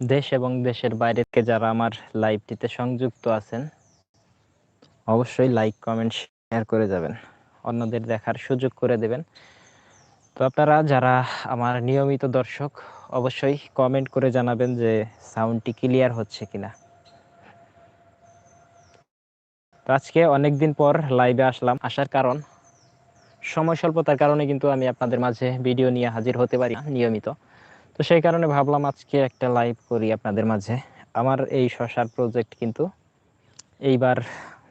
দেশ এবং দেশের বাইরে থেকে যারা আমার লাইভটিতে সংযুক্ত আছেন, অবশ্যই লাইক কমেন্ট শেয়ার করে যাবেন। অন্যদের দেখার সুযোগ করে দেবেন। তো আপনারা যারা আমার নিয়মিত দর্শক, অবশ্যই কমেন্ট করে জানাবেন যে সাউন্ডটি ক্লিয়ার হচ্ছে কিনা। তো আজকে অনেকদিন পর লাইভে আসলাম। আসার কারণ, সময় স্বল্পতার কারণে কিন্তু আমি আপনাদের মাঝে ভিডিও নিয়ে হাজির হতে পারি নিয়মিত। তো সেই কারণে ভাবলাম আজকে একটা লাইভ করি আপনাদের মাঝে। আমার এই শশার প্রজেক্ট কিন্তু এইবার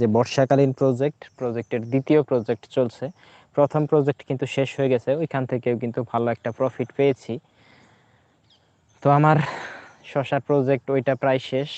যে বর্ষাকালীন প্রজেক্ট প্রজেক্টের দ্বিতীয় প্রজেক্ট চলছে। প্রথম প্রজেক্ট কিন্তু শেষ হয়ে গেছে, ওইখান থেকেও কিন্তু ভালো একটা প্রফিট পেয়েছি। তো আমার শশার প্রজেক্ট ওইটা প্রায় শেষ।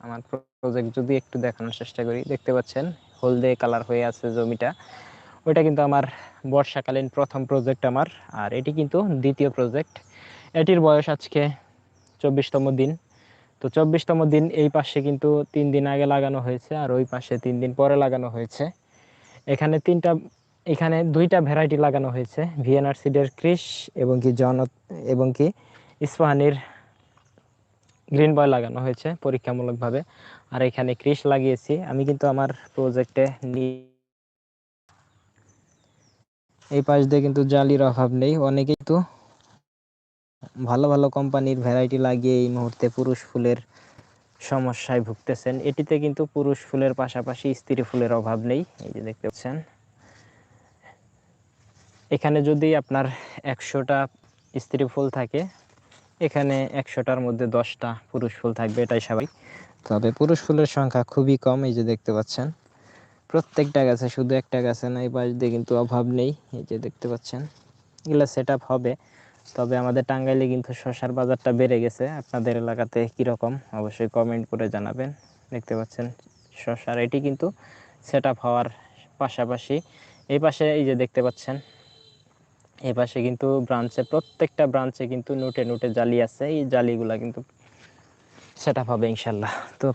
আমার প্রজেক্ট যদি একটু দেখানোর চেষ্টা করি, দেখতে পাচ্ছেন, হলদে কালার হয়ে আছে জমিটা। ওইটা কিন্তু আমার বর্ষাকালীন প্রথম প্রজেক্ট আমার, আর এটি কিন্তু দ্বিতীয় প্রজেক্ট এটির বয়স আজকে চব্বিশতম দিন। তো চব্বিশতম দিন এই পাশে কিন্তু তিন দিন আগে লাগানো হয়েছে আর ওই পাশে তিন দিন পরে লাগানো হয়েছে। এখানে তিনটা, এখানে দুইটা ভ্যারাইটি লাগানো হয়েছে ভিএনআর সিডের ক্রিস এবং কি জন এবং কি ইস্পাহানির গ্রিন বয় লাগানো হয়েছে পরীক্ষামূলকভাবে। আর এখানে ক্রিস লাগিয়েছি। আমি কিন্তু আমার প্রজেক্টে এই পাশ দিয়ে কিন্তু জালির অভাব নেই। অনেকেই তো ভালো ভালো কোম্পানির ভ্যারাইটি লাগিয়ে এই মুহূর্তে পুরুষ ফুলের সমস্যায় ভুগতেছেন। এটিতে কিন্তু পুরুষ ফুলের পাশাপাশি স্ত্রী ফুলের অভাব নেই, এই যে দেখতে পাচ্ছেন। এখানে যদি আপনার একশোটা স্ত্রী ফুল থাকে, এখানে একশোটার মধ্যে দশটা পুরুষ ফুল থাকবে, এটাই স্বাভাবিক। তবে পুরুষ ফুলের সংখ্যা খুবই কম, এই যে দেখতে পাচ্ছেন। প্রত্যেকটা গাছে, শুধু একটা গাছে না এই পাশ দিয়ে কিন্তু অভাব নেই, এই যে দেখতে পাচ্ছেন। এগুলো সেট হবে। তবে আমাদের টাঙ্গাইলে কিন্তু শশার বাজারটা বেড়ে গেছে। আপনাদের এলাকাতে কীরকম? অবশ্যই কমেন্ট করে জানাবেন। দেখতে পাচ্ছেন শশার এটি কিন্তু সেট হওয়ার পাশাপাশি এই পাশে এই যে দেখতে পাচ্ছেন, এই পাশে কিন্তু ব্রাঞ্চে প্রত্যেকটা ব্রাঞ্চে কিন্তু নোটে নোটে জালি আছে। এই জালিগুলা কিন্তু সেট হবে ইনশাল্লাহ। তো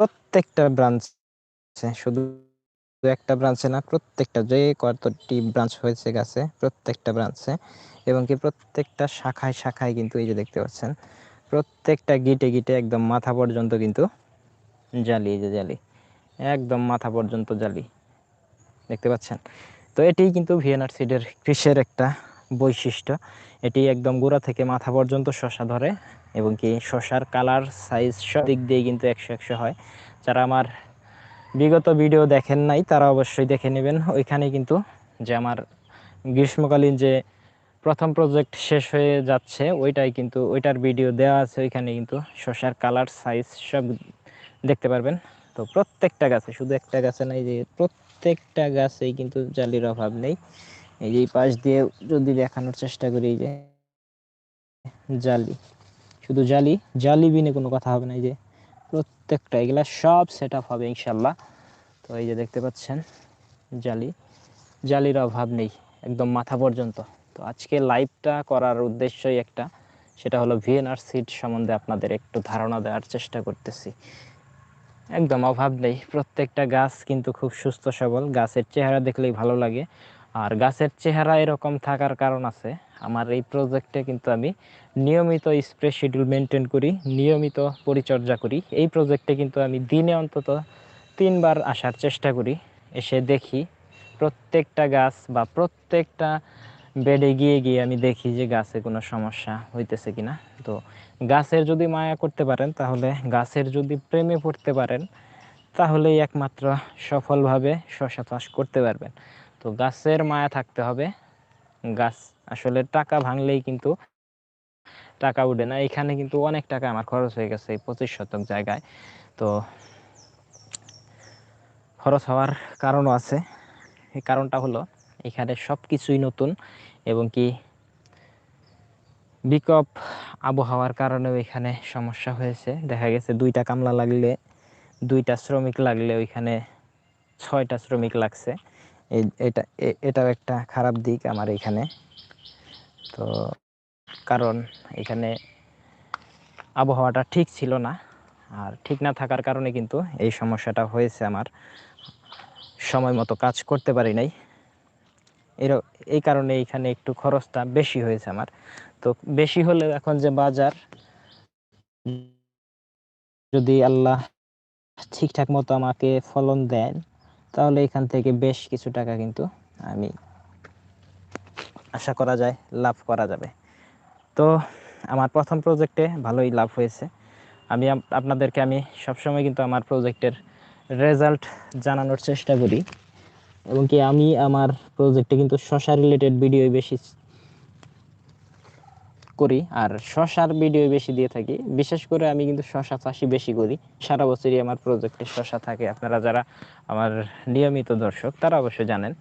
প্রত্যেকটা ব্রাঞ্চ শুধু একটা ব্রাঞ্চে না প্রত্যেকটা যে কতটি ব্রাঞ্চ হয়েছে গাছে, প্রত্যেকটা ব্রাঞ্চে এবং কি প্রত্যেকটা শাখায় শাখায় কিন্তু এই যে দেখতে পাচ্ছেন, প্রত্যেকটা গিটে গিটে একদম মাথা পর্যন্ত কিন্তু জালি, এই যে জালি, একদম মাথা পর্যন্ত জালি, দেখতে পাচ্ছেন? তো এটি কিন্তু ভিএনআর সিডের কৃষের একটা বৈশিষ্ট্য, এটি একদম গোড়া থেকে মাথা পর্যন্ত শশা ধরে, এবং কি শশার কালার সাইজ সব দিক দিয়ে কিন্তু একশো একশো হয়। যারা আমার বিগত ভিডিও দেখেন নাই, তারা অবশ্যই দেখে নেবেন। ওইখানে কিন্তু যে আমার গ্রীষ্মকালীন যে প্রথম প্রজেক্ট শেষ হয়ে যাচ্ছে, ওইটাই কিন্তু ওইটার ভিডিও দেওয়া আছে। ওইখানে কিন্তু শশার কালার সাইজ সব দেখতে পারবেন। তো প্রত্যেকটা গাছে, শুধু একটা গাছে নাই যে প্রত্যেকটা গাছেই কিন্তু জালির অভাব নেই। এই যে পাশ দিয়ে যদি দেখানোর চেষ্টা করি যে জালি, শুধু জালি জালি বিনে কোনো কথা হবে না, এই যে প্রত্যেকটা, এগুলা সব সেট হবে ইনশাল্লাহ। তো এই যে দেখতে পাচ্ছেন, জালি। জালির অভাব নেই, একদম মাথা পর্যন্ত। তো আজকে লাইভটা করার উদ্দেশ্যই একটা, সেটা হলো ভিএনআর সিট সম্বন্ধে আপনাদের একটু ধারণা দেওয়ার চেষ্টা করতেছি। একদম অভাব নেই, প্রত্যেকটা গাছ কিন্তু খুব সুস্থ সবল। গাছের চেহারা দেখলেই ভালো লাগে। আর গাছের চেহারা এরকম থাকার কারণ আছে আমার এই প্রজেক্টে কিন্তু আমি নিয়মিত স্প্রে শিডিউল মেনটেন করি, নিয়মিত পরিচর্যা করি। এই প্রজেক্টে কিন্তু আমি দিনে অন্তত তিনবার আসার চেষ্টা করি, এসে দেখি প্রত্যেকটা গাছ বা প্রত্যেকটা বেডে গিয়ে গিয়ে আমি দেখি যে গাছে কোনো সমস্যা হইতেছে কিনা। তো গাছের যদি মায়া করতে পারেন, তাহলে গাছের যদি প্রেমে পড়তে পারেন, তাহলেই একমাত্র সফলভাবে শশা চাষ করতে পারবেন। তো গাছের মায়া থাকতে হবে, গাছ আসলে টাকা ভাঙলেই কিন্তু টাকা উঠে না। এখানে কিন্তু অনেক টাকা আমার খরচ হয়ে গেছে এই পঁচিশ শতক জায়গায়। তো খরচ হওয়ার কারণও আছে। এই কারণটা হলো এখানে সব কিছুই নতুন এবং কি বিকপ আবহাওয়ার কারণেও এখানে সমস্যা হয়েছে। দেখা গেছে দুইটা কামলা লাগলে, দুইটা শ্রমিক লাগলে ওইখানে ছয়টা শ্রমিক লাগছে। এটা এটাও একটা খারাপ দিক আমার এখানে। তো কারণ এখানে আবহাওয়াটা ঠিক ছিল না। আর ঠিক না থাকার কারণে কিন্তু এই সমস্যাটা হয়েছে আমার। সময় মতো কাজ করতে পারি নাই। এর, এই কারণে এখানে একটু খরচটা বেশি হয়েছে আমার। তো বেশি হলে এখন যে বাজার, যদি আল্লাহ ঠিকঠাক মতো আমাকে ফলন দেন, তাহলে এখান থেকে বেশ কিছু টাকা কিন্তু আমি আশা করা যায়, লাভ করা যাবে। তো আমার প্রথম প্রজেক্টে ভালোই লাভ হয়েছে। আমি আপনাদেরকে আমি সবসময় কিন্তু আমার প্রজেক্টের রেজাল্ট জানানোর চেষ্টা করি। এবং কি আমি আমার প্রজেক্টে কিন্তু শশা রিলেটেড ভিডিও বেশি করি। আর শশার ভিডিও বেশি দিয়ে থাকি। বিশেষ করে আমি কিন্তু শশা চাষি বেশি করি। সারা বছরই আমার প্রজেক্টে শশা থাকে। আপনারা যারা আমার নিয়মিত দর্শক, তারা অবশ্যই জানেন।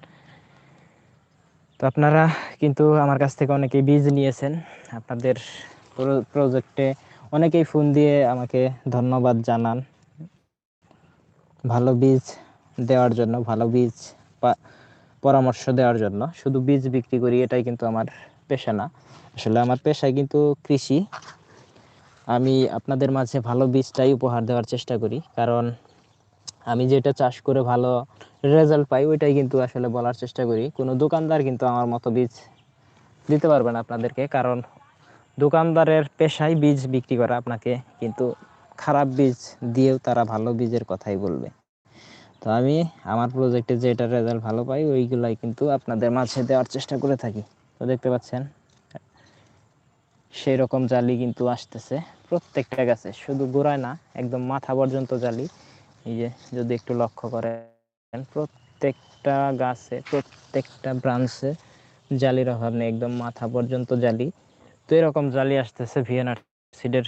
তো আপনারা কিন্তু আমার কাছ থেকে অনেকেই বীজ নিয়েছেন। আপনাদের প্রজেক্টে অনেকেই ফোন দিয়ে আমাকে ধন্যবাদ জানান। ভালো বীজ দেওয়ার জন্য, ভালো বীজ পরামর্শ দেওয়ার জন্য। শুধু বীজ বিক্রি করি, এটাই কিন্তু আমার পেশা না। আসলে আমার পেশায় কিন্তু কৃষি। আমি আপনাদের মাঝে ভালো বীজটাই উপহার দেওয়ার চেষ্টা করি, কারণ আমি যেটা চাষ করে ভালো রেজাল্ট পাই, ওইটাই কিন্তু আসলে বলার চেষ্টা করি। কোনো দোকানদার কিন্তু আমার মতো বীজ দিতে পারবে না আপনাদেরকে, কারণ দোকানদারের পেশায় বীজ বিক্রি করা আপনাকে কিন্তু খারাপ বীজ দিয়েও তারা ভালো বীজের কথাই বলবে। তো আমি আমার প্রজেক্টে যেটা রেজাল্ট ভালো পাই, ওইগুলাই কিন্তু আপনাদের মাঝে দেওয়ার চেষ্টা করে থাকি। তো দেখতে পাচ্ছেন সেই রকম জালি কিন্তু আসতেছে। প্রত্যেকটা গাছে, শুধু গোড়ায় না, একদম মাথা পর্যন্ত জালি। এই যে যদি একটু লক্ষ্য করেন, প্রত্যেকটা গাছে, প্রত্যেকটা ব্রাঞ্চে জালির অভাব নেই, একদম মাথা পর্যন্ত জালি। তো এরকম জালি আসতেছে ভিয়েনার সিডের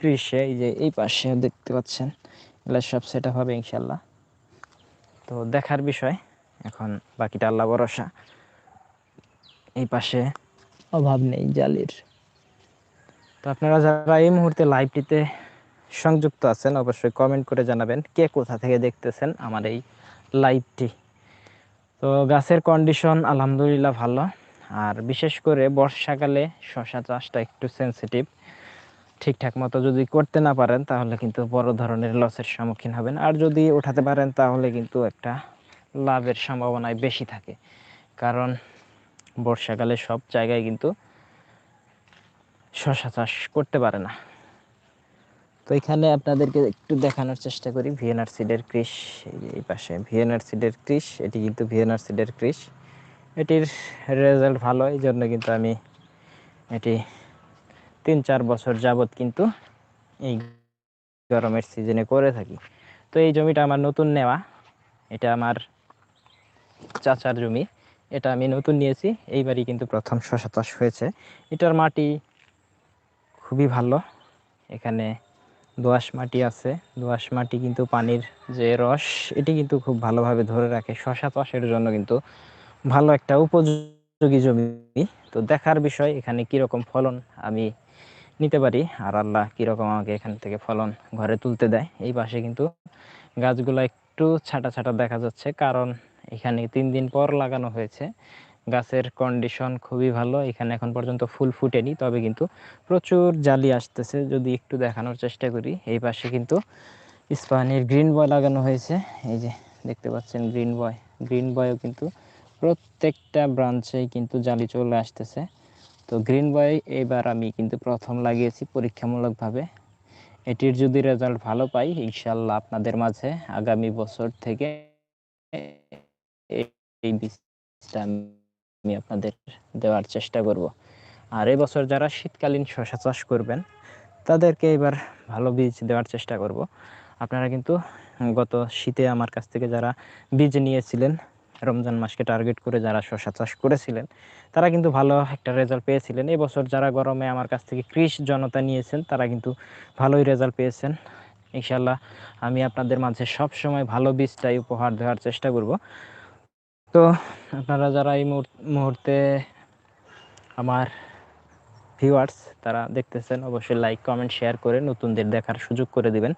কৃষে। এই যে এই পাশে দেখতে পাচ্ছেন, এগুলো সব সেটা হবে ইনশাল্লাহ তো দেখার বিষয়, এখন বাকিটা আল্লাহ ভরসা। এই পাশে অভাব নেই জালির। তো আপনারা যারা এই মুহূর্তে লাইভটিতে সংযুক্ত আছেন, অবশ্যই কমেন্ট করে জানাবেন কে কোথা থেকে দেখতেছেন আমার এই লাইভটি তো গাছের কন্ডিশন আলহামদুলিল্লাহ ভালো। আর বিশেষ করে বর্ষাকালে শশা চাষটা একটু সেনসিটিভ ঠিকঠাক মতো যদি করতে না পারেন, তাহলে কিন্তু বড় ধরনের লসের সম্মুখীন হবেন। আর যদি উঠাতে পারেন, তাহলে কিন্তু একটা লাভের সম্ভাবনায় বেশি থাকে। কারণ বর্ষাকালে সব জায়গায় কিন্তু শশা চাষ করতে পারে না। তো এখানে আপনাদেরকে একটু দেখানোর চেষ্টা করি, ভিএনআর সিডের ক্রিস, এই পাশে। ভিএনআর সিডের ক্রিস, এটি কিন্তু ভিএনআর সিডের ক্রিস। এটির রেজাল্ট ভালো, এই জন্য কিন্তু আমি এটি তিন চার বছর যাবত কিন্তু এই গরমের সিজনে করে থাকি। তো এই জমিটা আমার নতুন নেওয়া, এটা আমার চাচার জমি, এটা আমি নতুন নিয়েছি এইবারই কিন্তু প্রথম শশা চাষ হয়েছে। এটার মাটি খুবই ভালো, এখানে দোআঁশ মাটি আছে। দোআঁশ মাটি কিন্তু পানির যে রস, এটি কিন্তু খুব ভালোভাবে ধরে রাখে। শশা চাষের জন্য কিন্তু ভালো একটা উপযোগী জমি। তো দেখার বিষয়, এখানে কীরকম ফলন আমি নিতে পারি আর আল্লাহ কীরকম আমাকে এখান থেকে ফলন ঘরে তুলতে দেয়, এই পাশে কিন্তু গাছগুলো একটু ছাটা ছাটা দেখা যাচ্ছে। কারণ এখানে তিন দিন পর লাগানো হয়েছে। গাছের কন্ডিশন খুবই ভালো। এখানে এখন পর্যন্ত ফুল ফুটেনি, তবে কিন্তু প্রচুর জালি আসতেছে। যদি একটু দেখানোর চেষ্টা করি, এই পাশে কিন্তু স্পানির গ্রিন বয় লাগানো হয়েছে। এই যে দেখতে পাচ্ছেন গ্রিন বয় গ্রিন বয়ও কিন্তু প্রত্যেকটা ব্রাঞ্চেই কিন্তু জালি চলে আসতেছে। তো গ্রিন বয় এবার আমি কিন্তু প্রথম লাগিয়েছি পরীক্ষামূলকভাবে। এটির যদি রেজাল্ট ভালো পাই ইনশাল্লাহ আপনাদের মাঝে আগামী বছর থেকে এই- বীজটা আমি আপনাদের দেওয়ার চেষ্টা করব। আর এই বছর যারা শীতকালীন শশা চাষ করবেন, তাদেরকে এবার ভালো বীজ দেওয়ার চেষ্টা করব। আপনারা কিন্তু গত শীতে আমার কাছ থেকে যারা বীজ নিয়েছিলেন, রমজান মাসকে টার্গেট করে যারা শশা চাষ করেছিলেন, তারা কিন্তু ভালো একটা রেজাল্ট পেয়েছিলেন। এবছর যারা গরমে আমার কাছ থেকে কৃষ জনতা নিয়েছেন, তারা কিন্তু ভালোই রেজাল্ট পেয়েছেন। ইনশাল্লাহ আমি আপনাদের মাঝে সব সময় ভালো বীজটাই উপহার দেওয়ার চেষ্টা করব। তো আপনারা যারা এই মুহূর- মুহূর্তে আমার ভিউয়ার্স তারা দেখতেছেন, অবশ্যই লাইক কমেন্ট শেয়ার করে নতুনদের দেখার সুযোগ করে দিবেন।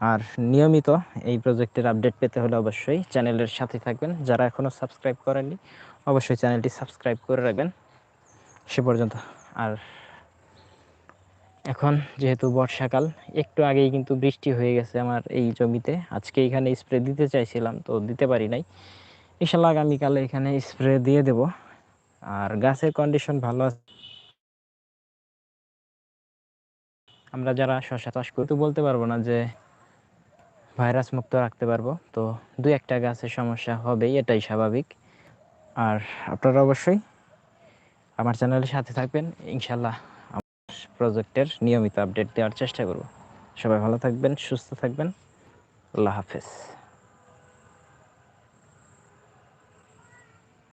আর নিয়মিত এই প্রজেক্টের আপডেট পেতে হলে অবশ্যই চ্যানেলের সাথে থাকবেন। যারা এখনও সাবস্ক্রাইব করেননি, অবশ্যই চ্যানেলটি সাবস্ক্রাইব করে রাখবেন। সে পর্যন্ত। আর এখন যেহেতু বর্ষাকাল, একটু আগেই কিন্তু বৃষ্টি হয়ে গেছে আমার এই জমিতে। আজকে এখানে স্প্রে দিতে চাইছিলাম, তো দিতে পারি নাই। ইনশাল্লাহ আগামীকালে এখানে স্প্রে দিয়ে দেব। আর গাছের কন্ডিশন ভালো আছে। আমরা যারা শশা চাষ করি, তো বলতে পারব না যে ভাইরাস মুক্ত রাখতে পারব। তো দুই একটা গাছের সমস্যা হবেই, এটাই স্বাভাবিক। আর আপনারা অবশ্যই আমার চ্যানেলের সাথে থাকবেন। ইনশাল্লাহ আমার প্রজেক্টের নিয়মিত আপডেট দেওয়ার চেষ্টা করব। সবাই ভালো থাকবেন, সুস্থ থাকবেন। আল্লাহ হাফেজ।